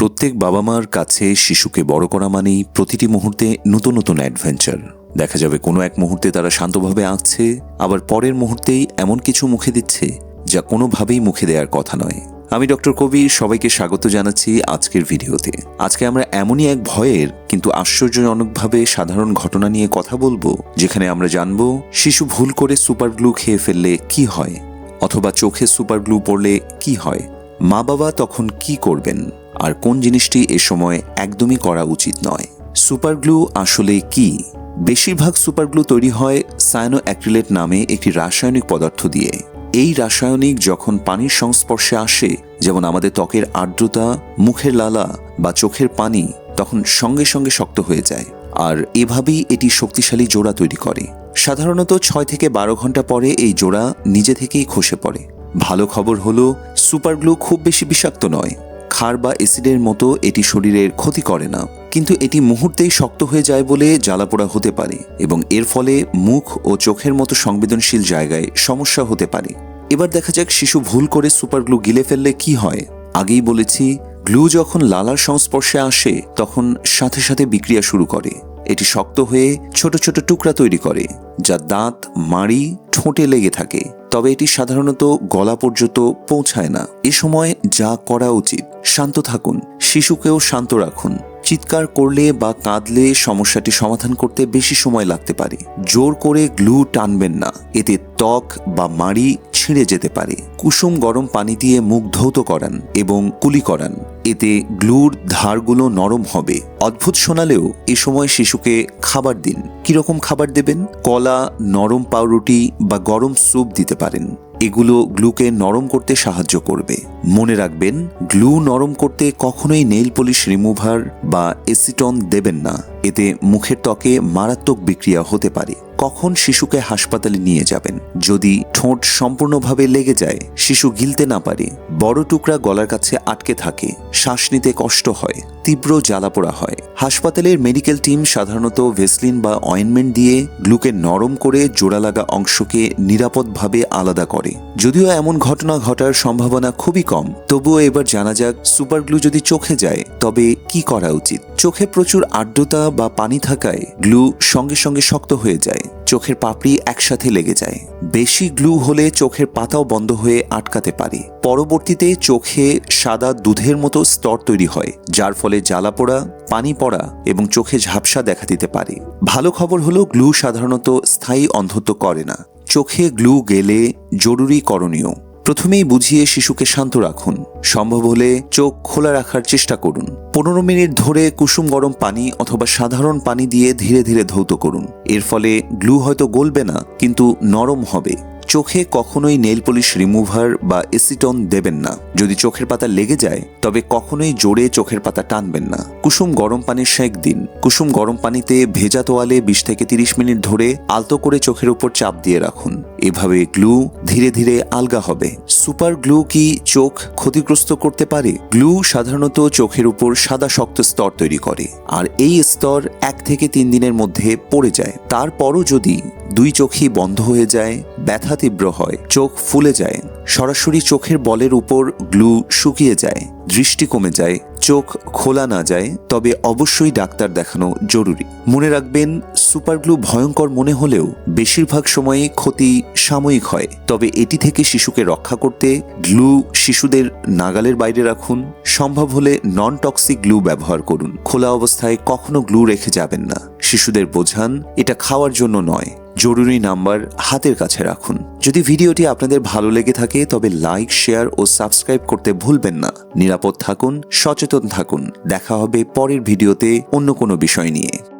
প্রত্যেক বাবা মার কাছে শিশুকে বড় করা মানেই প্রতিটি মুহূর্তে নতুন নতুন অ্যাডভেঞ্চার। দেখা যাবে কোনো এক মুহূর্তে তারা শান্তভাবে আঁকছে, আবার পরের মুহূর্তেই এমন কিছু মুখে দিচ্ছে, যা কোনোভাবেই মুখে দেওয়ার কথা নয়। আমি ডক্টর কবির, সবাইকে স্বাগত জানাচ্ছি আজকের ভিডিওতে। আজকে আমরা এমনই এক ভয়ের, কিন্তু আশ্চর্যজনকভাবে সাধারণ ঘটনা নিয়ে কথা বলব, যেখানে আমরা জানব, শিশু ভুল করে সুপার গ্লু খেয়ে ফেললে কি হয়? অথবা চোখে সুপার গ্লু পড়লে কি হয়? মা বাবা তখন কি করবেন? আর কোন জিনিসটি এ সময় একদমই করা উচিত নয়? সুপারগ্লু আসলে কি? বেশিরভাগ সুপারগ্লু তৈরি হয় সায়ানো অ্যাক্রিলেট নামে একটি রাসায়নিক পদার্থ দিয়ে। এই রাসায়নিক যখন পানির সংস্পর্শে আসে, যেমন আমাদের ত্বকের আর্দ্রতা, মুখের লালা বা চোখের পানি, তখন সঙ্গে সঙ্গে শক্ত হয়ে যায়। আর এভাবেই এটি শক্তিশালী জোড়া তৈরি করে। সাধারণত ছয় থেকে বারো ঘণ্টা পরে এই জোড়া নিজে থেকেই খসে পড়ে। ভালো খবর হলো, সুপারগ্লু খুব বেশি বিষাক্ত নয়। ক্ষার বা অ্যাসিডের মতো এটি শরীরের ক্ষতি করে না। কিন্তু এটি মুহূর্তেই শক্ত হয়ে যায় বলে জ্বালাপোড়া হতে পারে এবং এর ফলে মুখ ও চোখের মতো সংবেদনশীল জায়গায় সমস্যা হতে পারে। এবার দেখা যাক শিশু ভুল করে সুপারগ্লু গিলে ফেললে কি হয়। আগেই বলেছি, গ্লু যখন লালার সংস্পর্শে আসে, তখন সাথে সাথে বিক্রিয়া শুরু করে। এটি শক্ত হয়ে ছোট ছোট টুকরা তৈরি করে, যা দাঁত, মাড়ি, ঠোঁটে লেগে থাকে। তবে এটি সাধারণত গলা পর্যন্ত পৌঁছায় না। এ সময় যা করা উচিত, শান্ত থাকুন, শিশুকেও শান্ত রাখুন। চিৎকার করলে বা কাঁদলে সমস্যাটি সমাধান করতে বেশি সময় লাগতে পারে। জোর করে গ্লু টানবেন না, এতে ত্বক বা মাড়ি ছিঁড়ে যেতে পারে। কুসুম গরম পানি দিয়ে মুখ ধৌত করান এবং কুলি করান। এতে গ্লুর ধারগুলো নরম হবে। অদ্ভুত শোনালেও এ সময় শিশুকে খাবার দিন। কীরকম খাবার দেবেন? কলা, নরম পাউরুটি বা গরম স্যুপ দিতে পারেন। এগুলো গ্লুকে নরম করতে সাহায্য করবে। মনে রাখবেন, গ্লু নরম করতে কখনোই নেইল পলিশ রিমুভার বা এসিটন দেবেন না। এতে মুখের ত্বকে মারাত্মক বিক্রিয়া হতে পারে। কখন শিশুকে হাসপাতালে নিয়ে যাবেন? যদি ঠোঁট সম্পূর্ণভাবে লেগে যায়, শিশু গিলতে না পারে। বড় টুকরা গলার কাছে আটকে থাকে। শ্বাস নিতে কষ্ট হয়, তীব্র জ্বালাপোড়া হয়। হাসপাতালের মেডিকেল টিম সাধারণত ভেসলিন বা অয়েনমেন্ট দিয়ে গ্লুকে নরম করে জোড়া লাগা অংশকে নিরাপদভাবে আলাদা করে। যদিও এমন ঘটনা ঘটার সম্ভাবনা খুবই কম, তবুও এবার জানা যাক সুপার গ্লু যদি চোখে যায়, তবে কি করা উচিত? চোখে প্রচুর আর্দ্রতা বা পানি থাকায় গ্লু সঙ্গে সঙ্গে শক্ত হয়ে যায়। চোখের পাপড়ি একসাথে লেগে যায়। বেশি গ্লু হলে চোখের পাতাও বন্ধ হয়ে আটকাতে পারে। পরবর্তীতে চোখে সাদা দুধের মতো স্তর তৈরি হয়, যার ফলে জ্বালা পোড়া, পানি পড়া এবং চোখে ঝাপসা দেখা দিতে পারে। ভালো খবর হলো গ্লু সাধারণত স্থায়ী অন্ধত্ব করে না। চোখে গ্লু গেলে জরুরি করণীয়। প্রথমেই বুঝিয়ে শিশুকে শান্ত রাখুন। সম্ভব হলে চোখ খোলা রাখার চেষ্টা করুন। পনেরো মিনিট ধরে কুসুম গরম পানি অথবা সাধারণ পানি দিয়ে ধীরে ধীরে ধৌত করুন। এর ফলে গ্লু হয়তো গলবে না, কিন্তু নরম হবে। চোখে কখনোই নেল পলিশ রিমুভার বা এসিটন দেবেন না। যদি চোখের পাতা লেগে যায়, তবে কখনোই জোরে চোখের পাতা টানবেন না। কুসুম গরম পানির সেঁক দিন। কুসুম গরম পানিতে ভেজা তোয়ালে বিশ থেকে তিরিশ মিনিট ধরে আলতো করে চোখের উপর চাপ দিয়ে রাখুন। এভাবে গ্লু ধীরে ধীরে আলগা হবে। সুপার গ্লু কি চোখ ক্ষতিগ্রস্ত করতে পারে? গ্লু সাধারণত চোখের উপর সাদা শক্ত স্তর তৈরি করে, আর এই স্তর এক থেকে তিন দিনের মধ্যে পড়ে যায়। তারপরও যদি দুই চোখই বন্ধ হয়ে যায়, ব্যথা তীব্র হয়, চোখ ফুলে যায়, সরাসরি চোখের বলের উপর গ্লু শুকিয়ে যায়, দৃষ্টি কমে যায়, চোখ খোলা না যায়, তবে অবশ্যই ডাক্তার দেখানো জরুরি। মনে রাখবেন, সুপারগ্লু ভয়ঙ্কর মনে হলেও বেশিরভাগ সময়ে ক্ষতি সাময়িক হয়, তবে এটি থেকে শিশুকে রক্ষা করতে গ্লু শিশুদের নাগালের বাইরে রাখুন, সম্ভব হলে নন টক্সিক গ্লু ব্যবহার করুন। খোলা অবস্থায় কখনো গ্লু রেখে যাবেন না। শিশুদের বোঝান, এটা খাওয়ার জন্য নয়। জরুরি নাম্বার হাতের কাছে রাখুন। যদি ভিডিওটি আপনাদের ভালো লেগে থাকে, তবে লাইক, শেয়ার ও সাবস্ক্রাইব করতে ভুলবেন না। নিরাপদ থাকুন, সচেতন থাকুন। দেখা হবে পরের ভিডিওতে অন্য কোনো বিষয় নিয়ে।